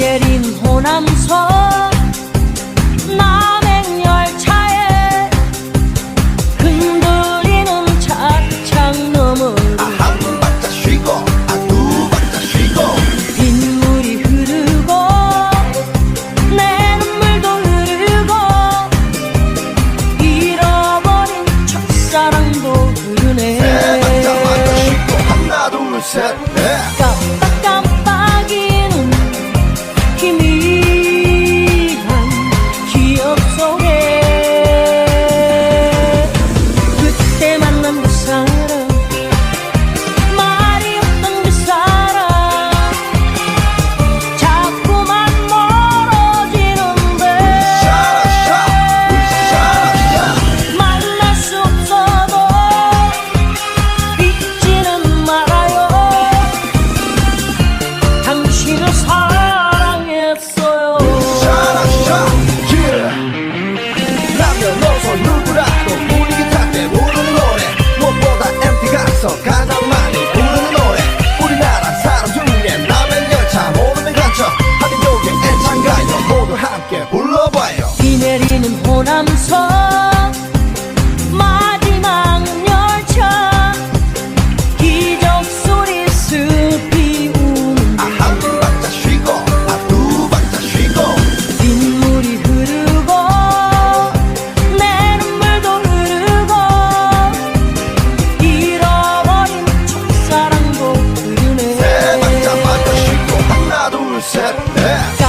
내린 호남선 남행열차에 흔들리는 차창 너머로 아, 한 박자 쉬고 아, 두 박자 쉬고. 빗물이 흐르고 내 눈물도 흐르고 잃어버린 첫사랑도 흐르네. 세 박자 맞다 쉬고 하나 둘셋넷. eso, Set Yeah.